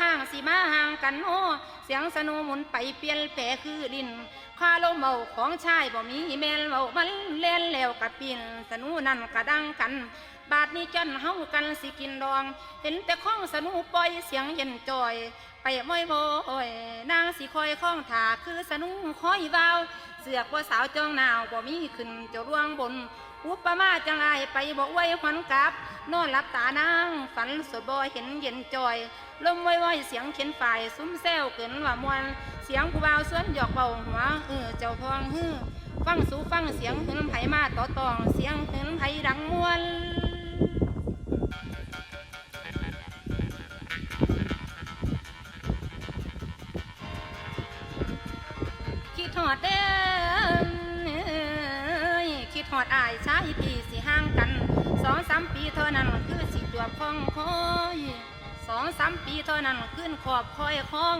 ห่างสิมาห่างกันโอ้เสียงสนุหมุนไปเปลี่ยนแปรคือลินคาลมเบาของชายบ่มีแมนเบามันเล่นแล้วกะปินสนุนั่นกะดังกัน บาดนี้จนเฮากันสิกินดอง เห็นแต่ข้องสนุปล่อยเสียงเย็นจอยไปม้อยโบยนางสิคอยข้องถาคือสนุคอยวาว สือกว่าสาวจองหนาวบ่มีขึ้นจะร่วงบนอุปมาจังไรไปบอกไว้ขวัญกลับ นอนหลับตานางฝันสดบอยเห็นเย็นจอยลมไว้ไว้เสียงเข็นฝ่ายซุ้มแซวเกินว่ามวนเสียงผู้บ่าวสวนหยอกเบาหัวเออเจ้าพองฮือฟังสูฟังเสียงหืนไผมาต่อตอง เสียงหืนไผดังมวน หอดเด้อคิดหอดอายชายปีสิห่างกันสองสามปีเท่านั้นคือสิตัวพองคอยสองสามปีเท่านั้นขึ้นขอบคอยคอง